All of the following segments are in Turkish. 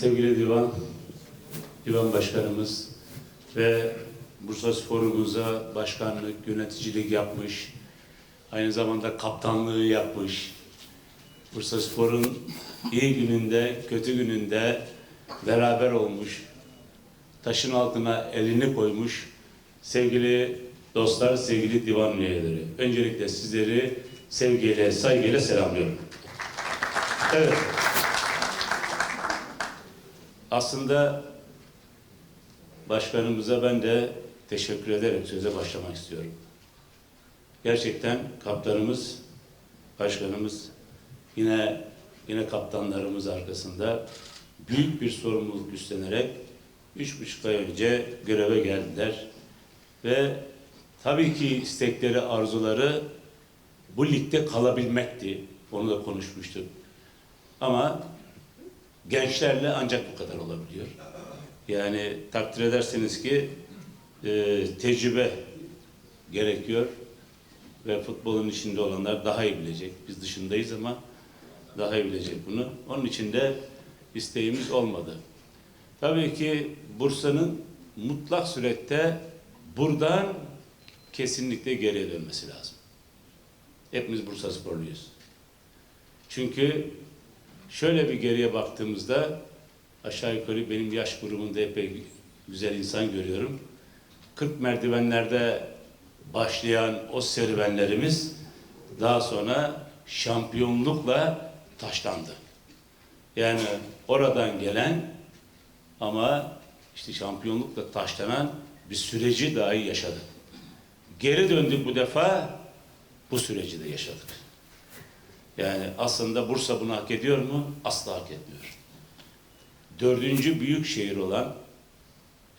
Sevgili Divan, Divan Başkanımız ve Bursa Spor'umuza başkanlık, yöneticilik yapmış, aynı zamanda kaptanlığı yapmış, Bursa Spor'un iyi gününde, kötü gününde beraber olmuş, taşın altına elini koymuş sevgili dostlar, sevgili divan üyeleri. Öncelikle sizleri sevgiyle, saygıyla selamlıyorum. Evet. Aslında başkanımıza ben de teşekkür ederek söze başlamak istiyorum. Gerçekten kaptanımız, başkanımız yine yine kaptanlarımız arkasında büyük bir sorumluluk üstlenerek üç buçuk ay önce göreve geldiler. Ve tabii ki istekleri, arzuları bu ligde kalabilmekti. Onu da konuşmuştuk. Ama gençlerle ancak bu kadar olabiliyor. Yani takdir ederseniz ki e, tecrübe gerekiyor ve futbolun içinde olanlar daha iyi bilecek. Biz dışındayız ama daha iyi bilecek bunu. Onun için de isteğimiz olmadı. Tabii ki Bursa'nın mutlak surette buradan kesinlikle geriye dönmesi lazım. Hepimiz Bursa sporluyuz. Çünkü şöyle bir geriye baktığımızda aşağı yukarı benim yaş grubunda epey güzel insan görüyorum. 40 merdivenlerde başlayan o serüvenlerimiz daha sonra şampiyonlukla taşlandı. Yani oradan gelen ama işte şampiyonlukla taşlanan bir süreci dahi yaşadık. Geri döndük bu defa bu süreci de yaşadık. Yani aslında Bursa bunu hak ediyor mu? Asla hak etmiyor. Dördüncü büyük şehir olan,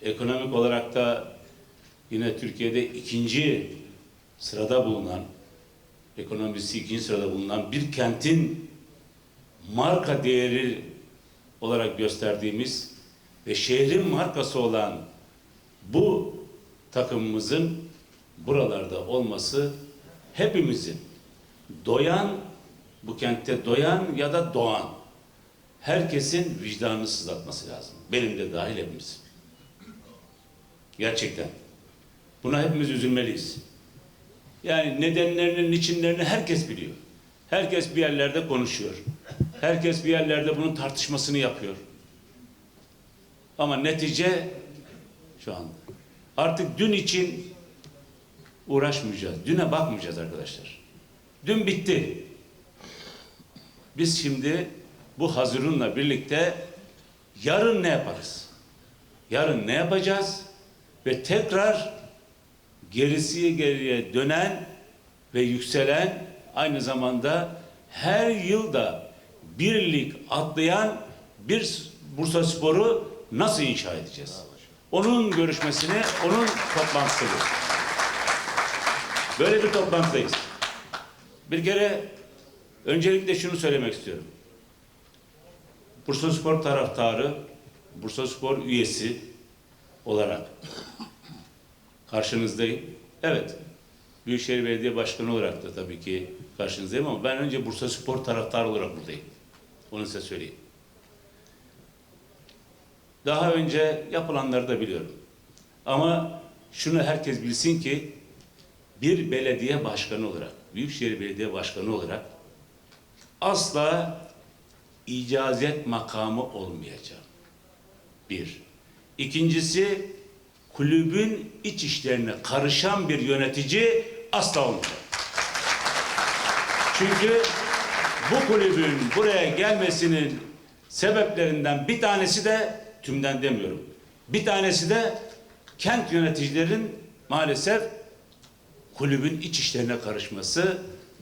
ekonomik olarak da yine Türkiye'de ikinci sırada bulunan, ekonomisi ikinci sırada bulunan bir kentin marka değeri olarak gösterdiğimiz ve şehrin markası olan bu takımımızın buralarda olması hepimizin doyan, bu kentte doyan ya da doğan herkesin vicdanını sızlatması lazım. Benim de dahil hepimiz. Gerçekten. Buna hepimiz üzülmeliyiz. Yani nedenlerinin, içinlerini herkes biliyor. Herkes bir yerlerde konuşuyor. Herkes bir yerlerde bunun tartışmasını yapıyor. Ama netice şu anda. Artık dün için uğraşmayacağız. Düne bakmayacağız arkadaşlar. Dün bitti. Biz şimdi bu hazırunla birlikte yarın ne yaparız? Yarın ne yapacağız? Ve tekrar gerisi geriye dönen ve yükselen aynı zamanda her yılda birlik atlayan bir Bursa Sporu nasıl inşa edeceğiz? Onun görüşmesini, onun toplantısı bu. Böyle bir toplantıdayız. Bir kere öncelikle şunu söylemek istiyorum. Bursa Spor taraftarı, Bursa Spor üyesi olarak karşınızdayım. Evet, Büyükşehir Belediye Başkanı olarak da tabii ki karşınızdayım ama ben önce Bursa Spor taraftarı olarak buradayım. Onu size söyleyeyim. Daha önce yapılanları da biliyorum. Ama şunu herkes bilsin ki bir belediye başkanı olarak, Büyükşehir Belediye Başkanı olarak asla icazet makamı olmayacağım. Bir. İkincisi kulübün iç işlerine karışan bir yönetici asla olmayacak. Çünkü bu kulübün buraya gelmesinin sebeplerinden bir tanesi de tümden demiyorum. Bir tanesi de kent yöneticilerin maalesef kulübün iç işlerine karışması,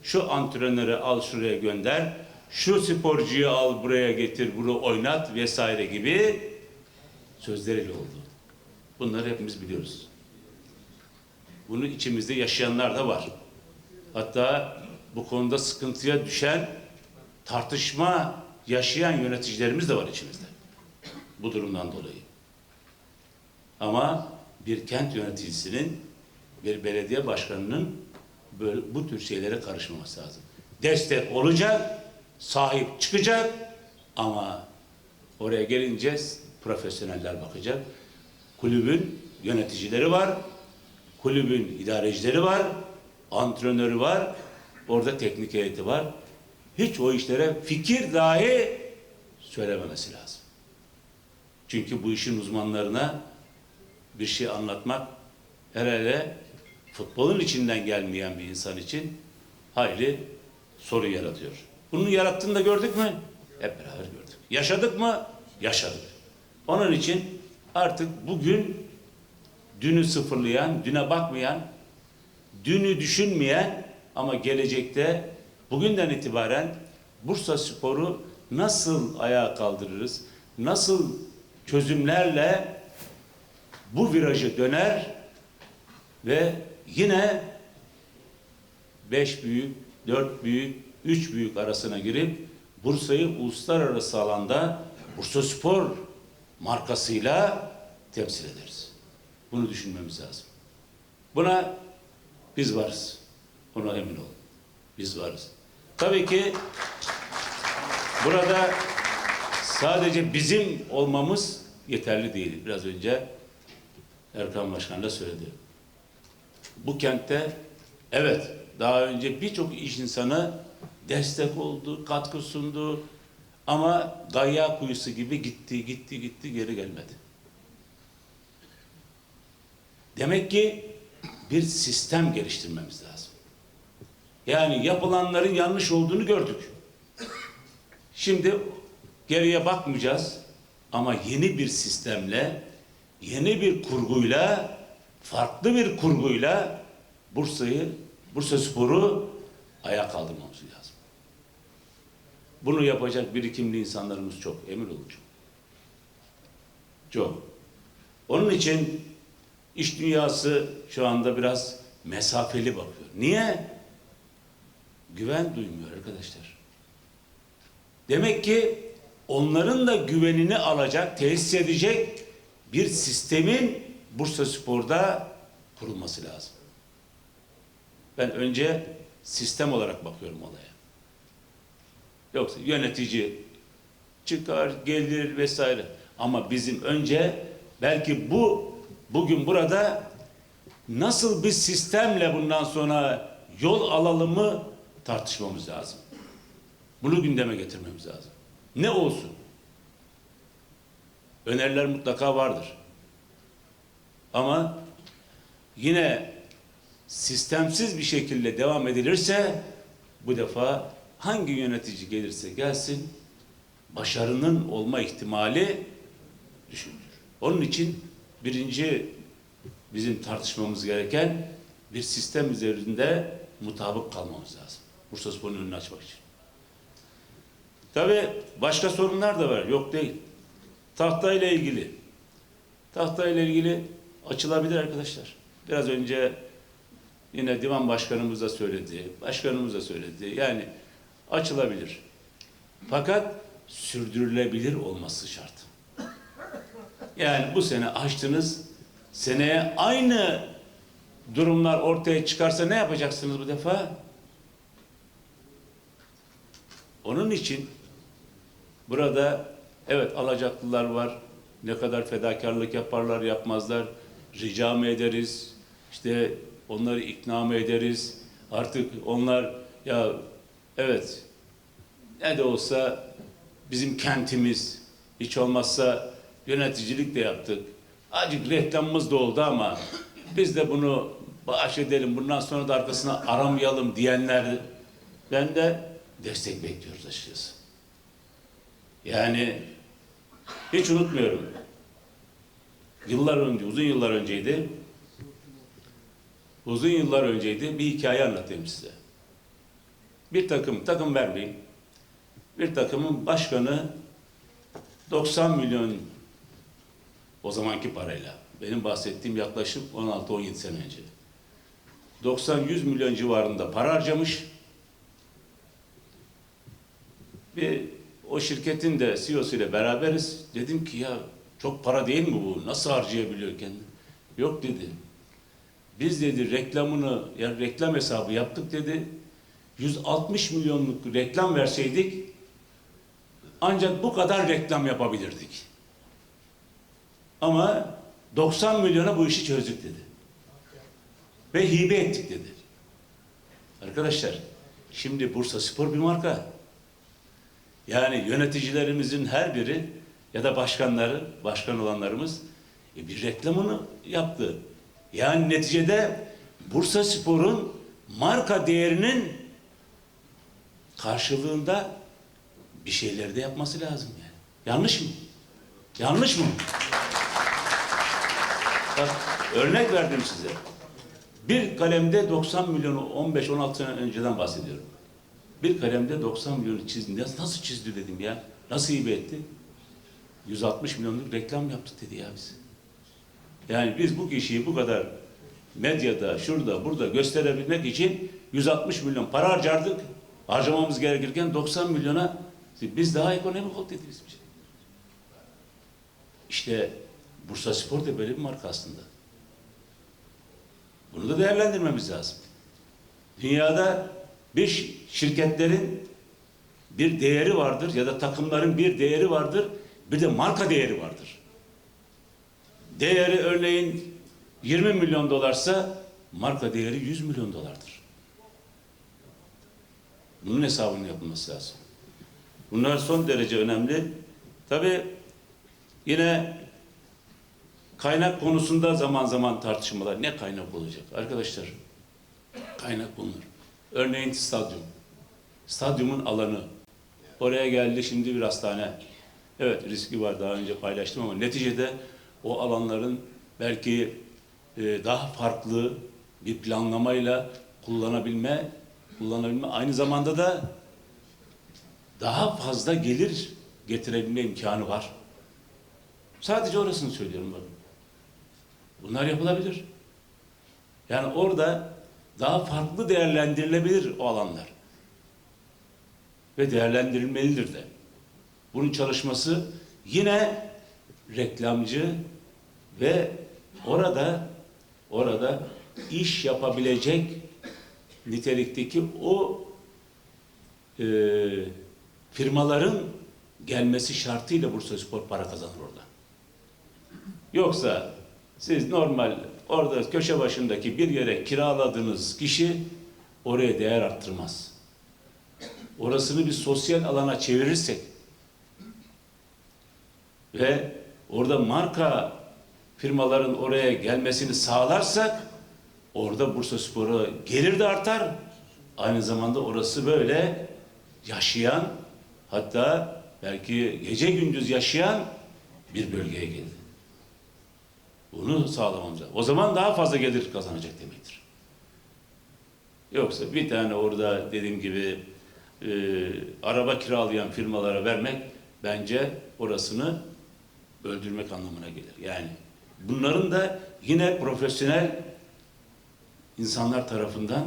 şu antrenörü al şuraya gönder, şu sporcuyu al buraya getir, bunu oynat vesaire gibi sözleriyle oldu. Bunları hepimiz biliyoruz. Bunu içimizde yaşayanlar da var. Hatta bu konuda sıkıntıya düşen, tartışma yaşayan yöneticilerimiz de var içimizde. Bu durumdan dolayı. Ama bir kent yöneticisinin, bir belediye başkanının böyle, bu tür şeylere karışmaması lazım. Destek olacak, sahip çıkacak ama Oraya gelince profesyoneller bakacak. Kulübün yöneticileri var. Kulübün idarecileri var. Antrenörü var. Orada teknik heyeti var. Hiç o işlere fikir dahi söylememesi lazım. Çünkü bu işin uzmanlarına bir şey anlatmak herhalde futbolun içinden gelmeyen bir insan için hayli sorun yaratıyor. Bunun yarattığını da gördük mü? Hep beraber gördük. Yaşadık mı? Yaşadık. Onun için artık bugün dünü sıfırlayan, düne bakmayan, dünü düşünmeyen ama gelecekte bugünden itibaren Bursa Spor'u nasıl ayağa kaldırırız? Nasıl çözümlerle bu virajı döner ve yine beş büyük, dört büyük, üç büyük arasına girip Bursa'yı uluslararası alanda Bursa Spor markasıyla temsil ederiz. Bunu düşünmemiz lazım. Buna biz varız. Buna emin olun. Biz varız. Tabii ki burada sadece bizim olmamız yeterli değil. Biraz önce Erkan Başkan da söyledi. Bu kentte evet daha önce birçok iş insanı destek oldu, katkı sundu ama gayya kuyusu gibi gitti, gitti, gitti, geri gelmedi. Demek ki bir sistem geliştirmemiz lazım. Yani yapılanların yanlış olduğunu gördük. Şimdi geriye bakmayacağız ama yeni bir sistemle, yeni bir kurguyla, farklı bir kurguyla Bursa'yı, Bursa Spor'u ayağa kaldırmamız lazım. Bunu yapacak birikimli insanlarımız çok, emin olun çok. Çok. Onun için iş dünyası şu anda biraz mesafeli bakıyor. Niye? Güven duymuyor arkadaşlar. Demek ki onların da güvenini alacak, tesis edecek bir sistemin Bursa Spor'da kurulması lazım. Ben önce sistem olarak bakıyorum olaya. Yoksa yönetici çıkar, gelir vesaire. Ama bizim önce belki bu bugün burada nasıl bir sistemle bundan sonra yol alalım mı tartışmamız lazım. Bunu gündeme getirmemiz lazım. Ne olsun? Öneriler mutlaka vardır. Ama yine sistemsiz bir şekilde devam edilirse bu defa hangi yönetici gelirse gelsin başarının olma ihtimali düşünülür. Onun için birinci bizim tartışmamız gereken bir sistem üzerinde mutabık kalmamız lazım. Bursa Spor'un önünü açmak için. Tabii başka sorunlar da var. Yok değil. Tahtayla ilgili. Tahtayla ilgili açılabilir arkadaşlar. Biraz önce yine divan başkanımız da söyledi. Başkanımız da söyledi. Yani açılabilir. Fakat sürdürülebilir olması şart. Yani bu sene açtınız. Seneye aynı durumlar ortaya çıkarsa ne yapacaksınız bu defa? Onun için burada evet alacaklılar var. Ne kadar fedakarlık yaparlar yapmazlar. Rica mı ederiz? İşte onları ikna mı ederiz? Artık onlar ya evet ne de olsa bizim kentimiz hiç olmazsa yöneticilik de yaptık. Acık reklamımız da oldu ama biz de bunu bağış edelim bundan sonra da arkasına aramayalım diyenler ben de destek bekliyoruz açıkçası. Yani hiç unutmuyorum. Yıllar önce, uzun yıllar önceydi. Uzun yıllar önceydi. Bir hikaye anlatayım size. Bir takım, takım vermeyeyim. Bir takımın başkanı 90 milyon o zamanki parayla. Benim bahsettiğim yaklaşık 16-17 sene önce. 90-100 milyon civarında para harcamış. Bir o şirketin de CEO'su ile beraberiz. Dedim ki ya çok para değil mi bu? Nasıl harcayabiliyor kendini? Yok dedi. Biz dedi reklamını, ya reklam hesabı yaptık dedi. 160 milyonluk reklam verseydik ancak bu kadar reklam yapabilirdik. Ama 90 milyona bu işi çözdük dedi. Ve hibe ettik dedi. Arkadaşlar şimdi Bursa Spor bir marka. Yani yöneticilerimizin her biri ya da başkanları, başkan olanlarımız e, bir reklamını yaptı. Yani neticede Bursa Spor'un marka değerinin karşılığında bir şeyleri de yapması lazım yani. Yanlış mı? Yanlış mı? Bak örnek verdim size. Bir kalemde 90 milyonu 15-16 sene önceden bahsediyorum. Bir kalemde 90 milyonu çizdi. Nasıl çizdi dedim ya. Nasıl hibe etti? 160 milyonluk reklam yaptık dedi ya biz. Yani biz bu kişiyi bu kadar medyada, şurada, burada gösterebilmek için 160 milyon para harcardık. Harcamamız gerekirken 90 milyona biz daha ekonomik ol dediniz bize. İşte Bursa Spor da böyle bir marka aslında. Bunu da değerlendirmemiz lazım. Dünyada bir şirketlerin bir değeri vardır ya da takımların bir değeri vardır. Bir de marka değeri vardır. Değeri örneğin 20 milyon dolarsa marka değeri 100 milyon dolardır. Bunun hesabının yapılması lazım. Bunlar son derece önemli. Tabi yine kaynak konusunda zaman zaman tartışmalar. Ne kaynak olacak? Arkadaşlar kaynak bulunur. Örneğin stadyum. Stadyumun alanı. Oraya geldi şimdi bir hastane. Evet riski var daha önce paylaştım ama neticede o alanların belki e, daha farklı bir planlamayla kullanabilme kullanabilme aynı zamanda da daha fazla gelir getirebilme imkanı var. Sadece orasını söylüyorum bakın. Bunlar yapılabilir. Yani orada daha farklı değerlendirilebilir o alanlar. Ve değerlendirilmelidir de. Bunun çalışması yine reklamcı ve orada orada iş yapabilecek nitelikteki o e, firmaların gelmesi şartıyla Bursa Spor para kazanır orada. Yoksa siz normal orada köşe başındaki bir yere kiraladığınız kişi oraya değer arttırmaz. Orasını bir sosyal alana çevirirsek ve orada marka firmaların oraya gelmesini sağlarsak orada Bursa Spor'a gelir de artar. Aynı zamanda orası böyle yaşayan hatta belki gece gündüz yaşayan bir bölgeye gelir. Bunu sağlamamız lazım. O zaman daha fazla gelir kazanacak demektir. Yoksa bir tane orada dediğim gibi e, araba kiralayan firmalara vermek bence orasını öldürmek anlamına gelir. Yani bunların da yine profesyonel insanlar tarafından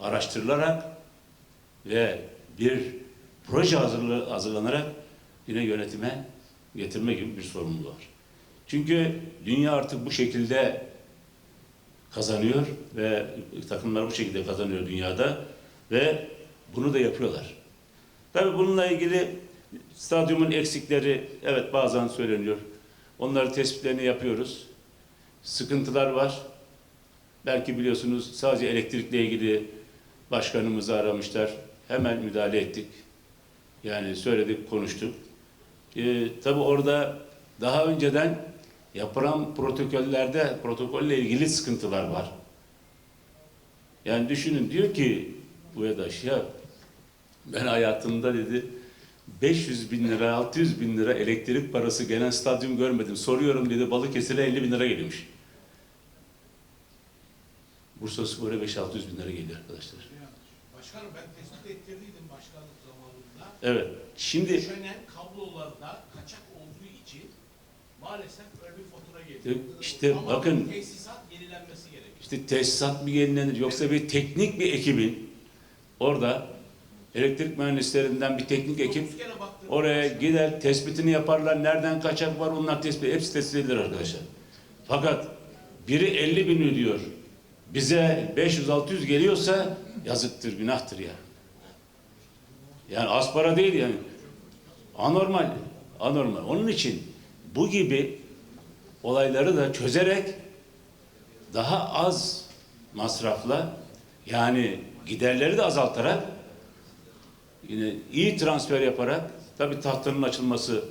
araştırılarak ve bir proje hazırla- hazırlanarak yine yönetime getirme gibi bir sorumluluğu var. Çünkü dünya artık bu şekilde kazanıyor ve takımlar bu şekilde kazanıyor dünyada ve bunu da yapıyorlar. Tabii bununla ilgili stadyumun eksikleri evet bazen söyleniyor. Onları tespitlerini yapıyoruz. Sıkıntılar var. Belki biliyorsunuz sadece elektrikle ilgili başkanımızı aramışlar. Hemen müdahale ettik. Yani söyledik, konuştuk. Ee, tabii orada daha önceden yapılan protokollerde protokolle ilgili sıkıntılar var. Yani düşünün diyor ki bu ya ben hayatımda dedi 500 bin lira, 600 bin lira elektrik parası gelen stadyum görmedim. Soruyorum dedi Balıkesir'e 50 bin lira geliyormuş. Bursa Spor'a 5-600 bin lira geliyor arkadaşlar. Başkanım ben tespit ettirdiydim başkanlık zamanında. Evet. Şimdi Döşenen kablolarda kaçak olduğu için maalesef öyle bir fatura geliyor. işte Ama bakın tesisat yenilenmesi gerekiyor. İşte tesisat mı yenilenir yoksa bir teknik bir ekibin orada elektrik mühendislerinden bir teknik ekip oraya gider tespitini yaparlar. Nereden kaçak var onlar tespit hepsi tespit edilir arkadaşlar. Fakat biri 50 bin ödüyor. Bize 500-600 geliyorsa yazıktır, günahtır ya. Yani az para değil yani. Anormal. Anormal. Onun için bu gibi olayları da çözerek daha az masrafla yani giderleri de azaltarak yine iyi transfer yaparak tabii tahtının açılması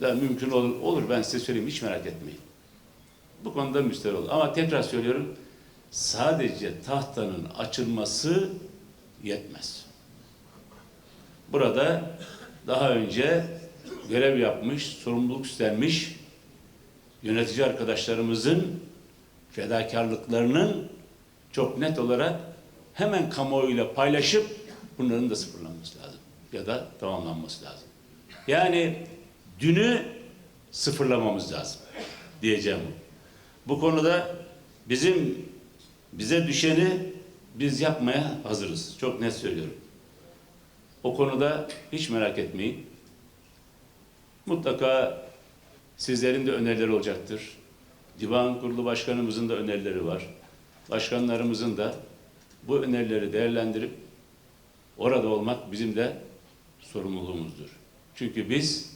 da mümkün olur. Olur ben size söyleyeyim hiç merak etmeyin. Bu konuda müsterih olur. Ama tekrar söylüyorum sadece tahtanın açılması yetmez. Burada daha önce görev yapmış, sorumluluk üstlenmiş yönetici arkadaşlarımızın fedakarlıklarının çok net olarak hemen kamuoyuyla paylaşıp bunların da sıfırlanması lazım. Ya da tamamlanması lazım. Yani dünü sıfırlamamız lazım diyeceğim. Bu konuda bizim bize düşeni biz yapmaya hazırız. Çok net söylüyorum. O konuda hiç merak etmeyin. Mutlaka sizlerin de önerileri olacaktır. Divan Kurulu Başkanımızın da önerileri var. Başkanlarımızın da bu önerileri değerlendirip orada olmak bizim de sorumluluğumuzdur. Çünkü biz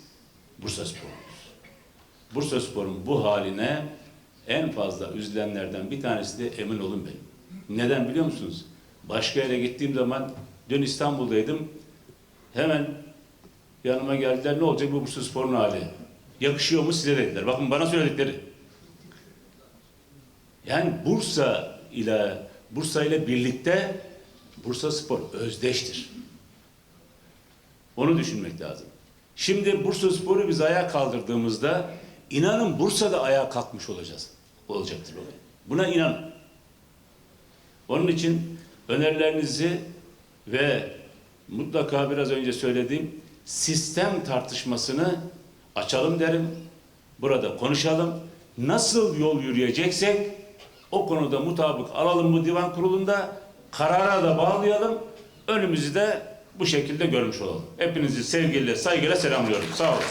Bursa Spor'uz. Bursa Spor'un bu haline en fazla üzülenlerden bir tanesi de emin olun benim. Neden biliyor musunuz? Başka yere gittiğim zaman dün İstanbul'daydım. Hemen yanıma geldiler. Ne olacak bu Bursa Spor'un hali? Yakışıyor mu size dediler. Bakın bana söyledikleri. Yani Bursa ile Bursa ile birlikte Bursa Spor özdeştir. Onu düşünmek lazım. Şimdi Bursa Spor'u biz ayağa kaldırdığımızda inanın Bursa'da ayağa kalkmış olacağız. Olacaktır olay. Buna inanın. Onun için önerilerinizi ve mutlaka biraz önce söylediğim sistem tartışmasını açalım derim. Burada konuşalım. Nasıl yol yürüyeceksek o konuda mutabık alalım bu divan kurulunda. Karara da bağlayalım. Önümüzü de bu şekilde görmüş olalım. Hepinizi sevgiyle, saygıyla selamlıyorum. Sağ olun.